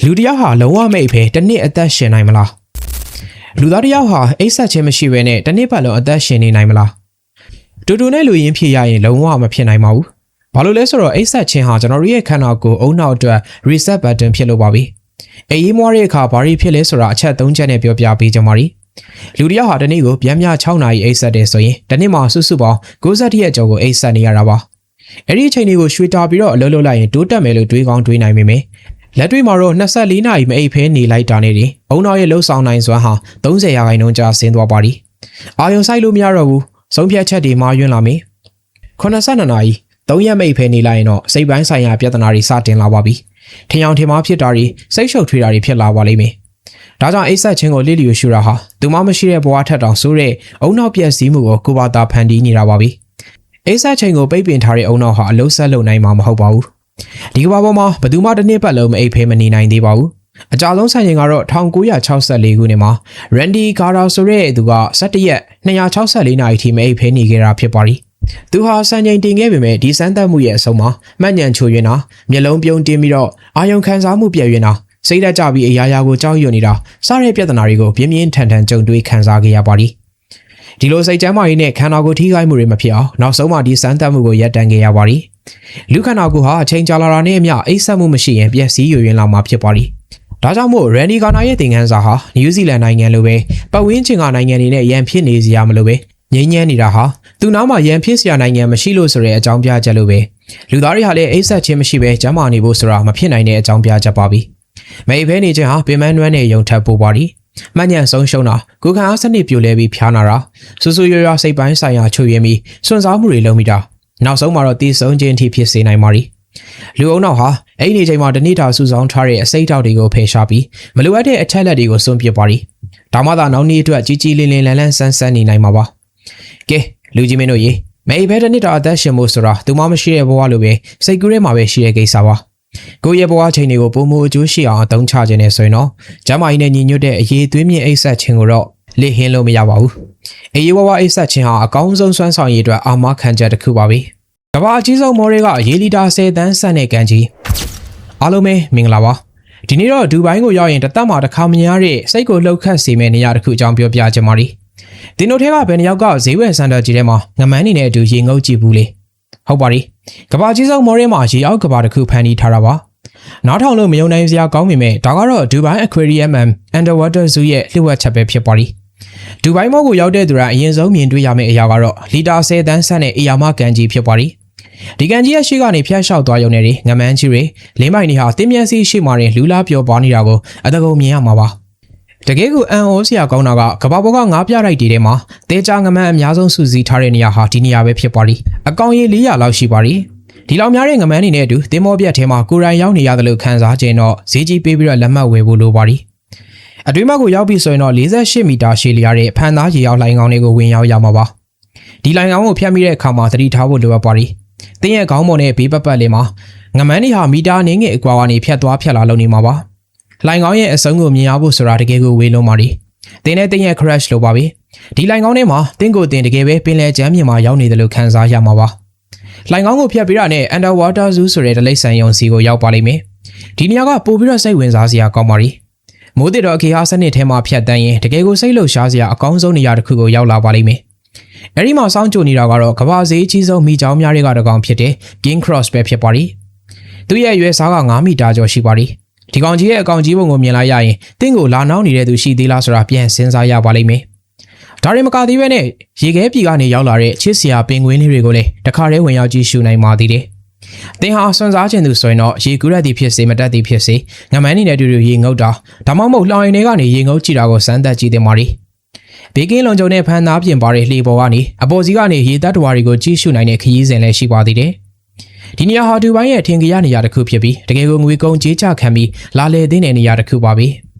လူတစ်ယောက်ဟာလုံးဝမိတ်ပဲတစ်နှစ်အသက်ရှင်နိုင်မလားလူသားတစ်ယောက်ဟာအိတ်ဆက်ခြင်းမရှိဘဲနဲ့တစ်နှစ်ပတ်လုံးအသက်ရှင်နေနိုင်မလားတူတူနဲ့လူရင်းဖြစ်ရရင်လုံးဝမဖြစ်နိုင်ပါဘူးဘာလို့လဲဆိုတော့အိတ်ဆက်ခြင်းဟာကျွန်တော်တို့ရဲ့ခန္ဓာကိုယ်အုံနောက်အတွက် reset button ဖြစ်လို့ပါပြီအေးမွားတဲ့အခါဘာတွေဖြစ်လဲဆိုတာအချက်၃ချက်နဲ့ပြောပြပေးကြပါမယ်လူတစ်ယောက်ဟာတစ်နေ့ကိုပြန်မြ6နာရီအိတ်ဆက်တယ်ဆိုရင်တစ်နှစ်မှာစုစုပေါင်း60ရက်ကျော်ကိုအိတ်ဆက်နေရတာပါအဲ့ဒီအချိန်တွေကိုရွှေတာပြီးတော့အလုပ်လုပ်လိုက်ရင်တိုးတက်မယ်လို့တွေးကောင်းတွေးနိုင်မိမယ် လက်တွေ့မှာတော့24နာရီမအိပ်ဖဲနေလိုက်တာနေတယ်အုံနောက်ရဲ့လှုပ်ဆောင်နိုင်စွမ်းဟာ30ရာခိုင်နှုန်းကျဆင်းသွားပါပြီအာယုံဆိုင်လို့မရတော့ဘူးဆုံးဖြတ်ချက်တွေမှာယွန်းလာမယ်82နာရီ3ရက်မိတ်ဖဲနေလိုက်ရင်တော့စိတ်ပိုင်းဆိုင်ရာပြဿနာတွေစတင်လာပါပြီထင်အောင်ထင်မှားဖြစ်တာတွေစိတ်ရှုပ်ထွေးတာတွေဖြစ်လာပါလိမ့်မယ်ဒါကြောင့်အိတ်ဆက်ချင်းကိုလိလျူရှူတာဟာသူမမရှိတဲ့ဘဝထက်တောင်ဆိုးတဲ့အုံနောက်ပြက်စီးမှုကိုကိုဘာသာဖန်တီးနေတာပါပြီအိတ်ဆက်ချင်းကိုပိတ်ပင်ထားတဲ့အုံနောက်ဟာအလုံးဆက်လုံနိုင်မှာမဟုတ်ပါဘူး ဒီကဘာပေါ်မှာဘယ်သူမှတစ်နှစ်ပတ်လုံးမအိပ်ဖဲမနေနိုင်သေးပါဘူးအကြဆုံးဆိုင်ရင်ကတော့1964ခုနှစ်မှာ Randy Carter ဆိုတဲ့သူက17ရက်264နာရီထိမအိပ်ဖဲနေခဲ့တာဖြစ်ပါသည်သူဟာစံချိန်တင်ခဲ့ပေမဲ့ဒီစမ်းသပ်မှုရဲ့အဆုံးမှာမှတ်ဉဏ်ချိုရင်းတာမျက်လုံးပြုံးတင်းပြီးတော့အာယုံခံစားမှုပြည့်ရင်းတာစိတ်ဓာတ်ကြပြီးအရာရာကိုကြောက်ရွံ့နေတာစတဲ့ပြဿနာတွေကိုပြင်းပြင်းထန်ထန်ကြုံတွေ့ခံစားခဲ့ရပါသည်ဒီလိုစိတ်ကြမ်းမာရေးနဲ့ခန္ဓာကိုယ်ထိခိုက်မှုတွေမဖြစ်အောင်နောက်ဆုံးမှဒီစမ်းသပ်မှုကိုရပ်တန့်ခဲ့ရပါသည် လူခန္ဓာကိုယ်ဟာအချိန်ကြာလာတာနဲ့အမျှအိပ်ဆက်မှုမရှိရင်ပျက်စီးယွင်လာမှာဖြစ်ပါသည်ဒါကြောင့်မို့ရန်ဒီကာနာရဲ့သင်ခန်းစာဟာနယူးဇီလန်နိုင်ငံလိုပဲပတ်ဝန်းကျင်ကနိုင်ငံတွေနဲ့ရန်ဖြစ်နေစရာမလိုပဲငြိမ်းချမ်းနေတာဟာသူနားမှာရန်ဖြစ်စရာနိုင်ငံမရှိလို့ဆိုတဲ့အကြောင်းပြချက်လိုပဲလူသားတွေဟာလည်းအိပ်ဆက်ခြင်းမရှိပဲကျန်းမာနေဖို့ဆိုတာမဖြစ်နိုင်တဲ့အကြောင်းပြချက်ပါပြီမိဖဲနေခြင်းဟာပင်မနွမ်းနဲ့ယုံထပ်ပို့ပါသည်မှတ်ညံဆုံးရှုံးတာကိုခံအားစနစ်ပြိုလဲပြီးဖျားနာတာဆူဆူရွရွစိတ်ပိုင်းဆိုင်ရာချွေရင်းပြီးစွန့်စားမှုတွေလုပ်မိတာ နောက်ဆုံးမှာတော့တည်ဆုံးခြင်းအထိဖြစ်စေနိုင်ပါသည်လူအုံနောက်ဟာအဲ့ဒီအချိန်မှာတနေ့တာစုဆောင်းထားတဲ့အစိတ်တောက်တွေကိုဖယ်ရှားပြီးမလိုအပ်တဲ့အချက်လက်တွေကိုစွန့်ပစ်ပါသည်ဒါမှသာနောက်နေ့အတွက်ကြီးကြီးလင်းလင်းလန်းလန်းဆန်းဆန်းနေနိုင်မှာပါကဲလူကြီးမင်းတို့ရေမေဘဲတနေ့တာအသက်ရှင်ဖို့ဆိုတာသူမှမရှိတဲ့ဘဝလိုပဲစိတ်ကူးထဲမှာပဲရှိတဲ့ကိစ္စပါကိုယ့်ရဲ့ဘဝချိန်တွေကိုပုံမအကျိုးရှိအောင်အသုံးချခြင်းနဲ့ဆိုရင်တော့ကျမ်းမာရေးနဲ့ညီညွတ်တဲ့အရေးသွေးမြင့်အိတ်ဆက်ခြင်းကိုတော့ လေ့ဟင်းလို့မရပါဘူးအေးဝဝအိတ်ဆက်ခြင်းဟာအကောင်းဆုံးစွမ်းဆောင်ရည်အတွက်အာမခံချက်တစ်ခုပါပဲကမ္ဘာအကြီးဆုံးမော်တွေကရေလီတာ10တန်းဆန့်တဲ့ကန်ကြီးအားလုံးပဲမင်္ဂလာပါဒီနေ့တော့ဒူဘိုင်းကိုရောက်ရင်တသက်မှာတစ်ခါမရတဲ့စိတ်ကိုလှုပ်ခတ်စေမယ့်နေရာတစ်ခုအကြောင်းပြောပြချင်ပါတယ်ဒီနိုထဲကဘယ်နှယောက်ကဈေးဝယ်စံတော်ကြီးထဲမှာငမန်းနေတဲ့အတူရေငုပ်ကြည့်ဘူးလေဟုတ်ပါပြီကမ္ဘာကြီးဆုံးမော်ရဲမှာရေအောက်ကဘာတစ်ခုဖန်တီးထားတာပါနားထောင်လို့မယုံနိုင်စရာကောင်းပေမဲ့ဒါကတော့ Dubai Aquarium and Underwater Zoo ရဲ့လှည့်ဝက်ချက်ပဲဖြစ်ပါသည် ဒူဘိုင်းမော့ကိုရောက်တဲ့သူကအရင်ဆုံးမြင်တွေ့ရမယ့်အရာကတော့လီတာ10တန်းဆန့်တဲ့အီယာမကန်ကြီးဖြစ်ပါသည်ဒီကန်ကြီးရဲ့ရှေ့ကနေဖျက်လျှောက်သွားရုံနဲ့ငမန်းကြီးတွေလင်းမိုင်တွေဟာတင်းမြန်းစီရှေ့မှာလူလားပြောပွားနေတာကိုအတကုံမြင်ရမှာပါတကယ်ကိုအန်အိုးစရာကောင်းတာကကဘာပေါ်ကငါးပြလိုက်တီထဲမှာတေချာငမန်းအများဆုံးစုစည်းထားတဲ့နေရာဟာဒီနေရာပဲဖြစ်ပါသည်အကောင်ကြီး400လောက်ရှိပါသည်ဒီလောက်များတဲ့ငမန်းနေနဲ့အတူတင်မောပြတ်ထဲမှာကိုရိုင်းရောက်နေရတယ်လို့ခံစားခြင်းတော့ဈေးကြီးပေးပြီးတော့လက်မှတ်ဝယ်ဖို့လိုပါသည် အတွင်းဘက်ကိုရောက်ပြီဆိုရင်တော့48မီတာရှည်လျားတဲ့ဖန်သားရေရောက်လိုင်းကောင်းတွေကိုဝင်ရောက်ရမှာပါဒီလိုင်းကောင်းကိုဖြတ်မိတဲ့အခါမှာသတိထားဖို့လိုအပ်ပါသည်တင်းရဲ့ခေါင်းပေါ်နဲ့ဘေးပတ်ပတ်လေးမှာငမန်းတွေဟာမီတာနင်းငယ်အကွာကနေဖြတ်သွားဖြတ်လာလုပ်နေမှာပါလိုင်းကောင်းရဲ့အဆုံးကိုမြင်ရဖို့ဆိုတာတကယ်ကိုဝေးလုံးပါသည်တင်းနဲ့တင်းရဲ့ crash လို့ပါပဲဒီလိုင်းကောင်းထဲမှာတင်းကိုတင်းတကယ်ပဲပင်လယ်ကျမ်းပြင်မှာရောက်နေတယ်လို့ခံစားရမှာပါလိုင်ကောင်းကိုဖျက်ပြီးတာနဲ့ underwater zoo ဆိုတဲ့ဒလိမ့်ဆန်ယုံစီကိုရောက်ပါလိမ့်မယ်။ဒီနေရာကပို့ပြီးတော့စိတ်ဝင်စားစရာကောင်းပါရီ။ မိုးတစ်တော်ခေဟာစနစ်ထဲမှာဖြတ်တန်းရင်တကယ်ကိုစိတ်လှုပ်ရှားစရာအကောင်းဆုံးနေရာတစ်ခုကိုရောက်လာပါလိမ့်မယ်။အဲဒီမှာစောင့်ကြိုနေတာကတော့ကမ္ဘာဈေးအကြီးဆုံးမိချောင်းများတွေကတကောင်ဖြစ်တဲ့ King Cross ပဲဖြစ်ပါရီ။သူ့ရဲ့အရွယ်စားက9မီတာကျော်ရှိပါရီ။ဒီကောင်ကြီးရဲ့အကောင်ကြီးပုံကိုမြင်လိုက်ရရင်တင့်ကိုလာနှောင်းနေတဲ့သူရှိသေးလားဆိုတာပြန်စဉ်းစားရပါလိမ့်မယ်။ဒါရင်မကသေးပဲနဲ့ရေခဲပြည်ကနေရောက်လာတဲ့ချစ်စရာပင်ကွင်းလေးတွေကိုလည်းတခါတည်းဝင်ရောက်ကြည့်ရှုနိုင်ပါသေးတယ်။ သင်ဟာစွန့်စားခြင်းသူဆိုရင်တော့ရေကူးရက်သည်ဖြစ်စေမတက်သည်ဖြစ်စေငမန်းနေတဲ့အတူတူရေငုပ်တာဒါမှမဟုတ်လှောင်ရင်တွေကနေရေငုပ်ကြည့်တာကိုစမ်းသပ်ကြည့်တင်ပါလိ။ဘေကင်းလုံခြုံတဲ့ဖန်သားပြင်ပါတဲ့လှေပေါ်ကနေအပေါ်စီကနေရေတပ်တော်တွေကိုကြည့်ရှုနိုင်တဲ့ခရီးစဉ်လည်းရှိပါသေးတယ်။ဒီနေရာဟာဒူဘိုင်းရဲ့ထင်ကြရနေရာတစ်ခုဖြစ်ပြီးတကယ်ကိုငွေကုန်ကြေးချခံပြီးလာလေသိတဲ့နေရာတစ်ခုပါပဲ။